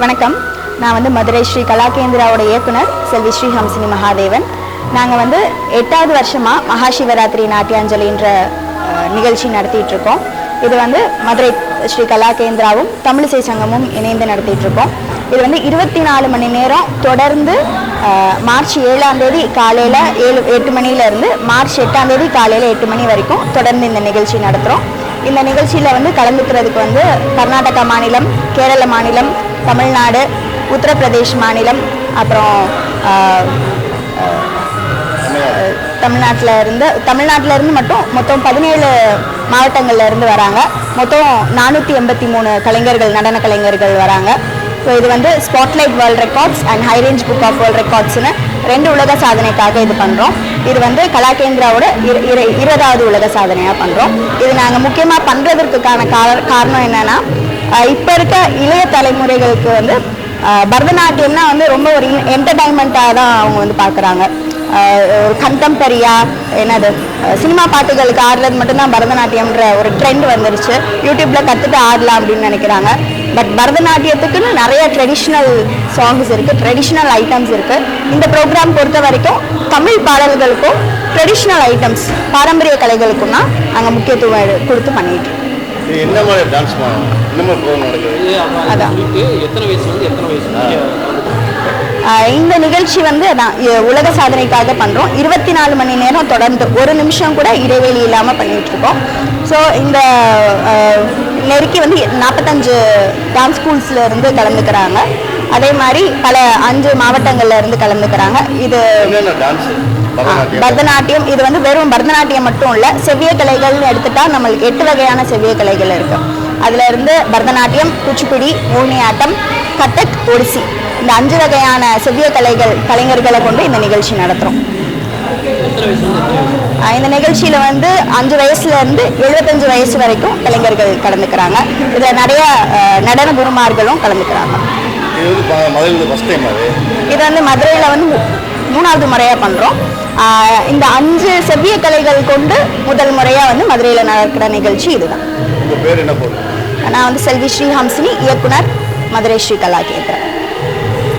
வணக்கம். நான் வந்து மதுரை ஸ்ரீ கலாகேந்திராவோட இயக்குனர் செல்வி ஸ்ரீ ஹம்சினி மகாதேவன். நாங்கள் வந்து எட்டாவது வருஷமாக மகாசிவராத்திரி நாட்டியாஞ்சலின்ற நிகழ்ச்சி நடத்திட்டு இருக்கோம் இது வந்து மதுரை ஸ்ரீ கலாகேந்திராவும் தமிழிசை சங்கமும் இணைந்து நடத்திட்டு இருக்கோம் இது வந்து இருபத்தி நாலு மணி நேரம் தொடர்ந்து மார்ச் ஏழாம் தேதி காலையில் ஏழு எட்டு மணிலேருந்து மார்ச் எட்டாம் தேதி காலையில் எட்டு மணி வரைக்கும் தொடர்ந்து இந்த நிகழ்ச்சி நடத்துகிறோம் இந்த நிகழ்ச்சியில் வந்து கலந்துக்கிறதுக்கு வந்து கர்நாடகா மாநிலம் கேரள மாநிலம் தமிழ்நாடு உத்தரப்பிரதேஷ் மாநிலம் அப்புறம் தமிழ்நாட்டில் இருந்து தமிழ்நாட்டில் இருந்து மட்டும் மொத்தம் பதினேழு மாவட்டங்கள்ல இருந்து வராங்க. மொத்தம் நானூற்றி எண்பத்தி மூணு கலைஞர்கள் நடன கலைஞர்கள் வராங்க. ஸோ இது வந்து spotlight world records and high range book of world ரெக்கார்ட்ஸ்னு ரெண்டு உலக சாதனைக்காக இது பண்ணுறோம் இது வந்து கலாகேந்திராவோட இரு- இருபதாவது உலக சாதனையாக பண்ணுறோம் இது நாங்கள் முக்கியமாக பண்ணுறதற்கான காரணம் என்னென்னா இப்போ இருக்க இளைய தலைமுறைகளுக்கு வந்து பரதநாட்டியம்னா வந்து ரொம்ப ஒரு என்டர்டைன்மெண்ட்டாக தான் அவங்க வந்து பார்க்குறாங்க ஒரு கண்டெம்பரியா என்னது சினிமா பாட்டுகளுக்கு ஆடுறது மட்டும்தான் பரதநாட்டியம்ன்ற ஒரு ட்ரெண்ட் வந்துருச்சு. யூடியூப்பில் கற்றுட்டு ஆடலாம் அப்படின்னு நினைக்கிறாங்க. பட் பரதநாட்டியத்துக்குன்னு நிறைய ட்ரெடிஷ்னல் சாங்ஸ் இருக்குது ட்ரெடிஷ்னல் ஐட்டம்ஸ் இருக்குது இந்த ப்ரோக்ராம் பொறுத்த வரைக்கும் தமிழ் பாடல்களுக்கும் ட்ரெடிஷ்னல் ஐட்டம்ஸ் பாரம்பரிய கலைகளுக்கும் தான் நாங்கள் முக்கியத்துவம் கொடுத்து பண்ணிட்டு என்ன மாதிரி டான்ஸ் மாதிரி ப்ரோக்ராம் நடக்குது? அதான். எத்தனை வயசு வந்து எத்தனை வயசு இந்த நிகழ்ச்சி வந்து அதான் உலக சாதனைக்காக பண்ணுறோம் இருபத்தி நாலு மணி நேரம் தொடர்ந்து ஒரு நிமிஷம் கூட இடைவெளி இல்லாமல் பண்ணிட்டு இருக்கோம். ஸோ இந்த நெருக்கி வந்து நாற்பத்தஞ்சு டான்ஸ் ஸ்கூல்ஸ்ல இருந்து கலந்துக்கிறாங்க. அதே மாதிரி பல அஞ்சு மாவட்டங்கள்ல இருந்து கலந்துக்கிறாங்க. இது பரதநாட்டியம். இது வந்து வெறும் பரதநாட்டியம் மட்டும் இல்ல செவ்விய கலைகள்னு எடுத்துட்டா நம்மளுக்கு எட்டு வகையான செவ்விய கலைகள் இருக்கு. அதுல இருந்து பரதநாட்டியம் குச்சிப்புடி மோகினியாட்டம் கதக் ஒடிசி. இந்த அஞ்சு வகையான செவ்விய கலைகள் கலைஞர்களை கொண்டு இந்த நிகழ்ச்சி நடத்துறோம். இந்த நிகழ்ச்சியில வந்து அஞ்சு வயசுல இருந்து எழுபத்தஞ்சு வயசு வரைக்கும் கலைஞர்கள் கலந்துக்கிறாங்க. இதுல நிறைய நடன குருமார்களும் கலந்துக்கிறாங்க. இது வந்து மதுரையில் வந்து மதுரையில் வந்து மூ- மூணாவது முறையாக பண்ணுறோம் இந்த அஞ்சு செவ்விய கலைகள் கொண்டு முதல் முறையாக வந்து மதுரையில் நடக்கிற நிகழ்ச்சி இதுதான். நான் வந்து செல்வி ஸ்ரீ ஹம்சினி இயக்குனர் மதுரை ஸ்ரீ கலாகேந்திரன்.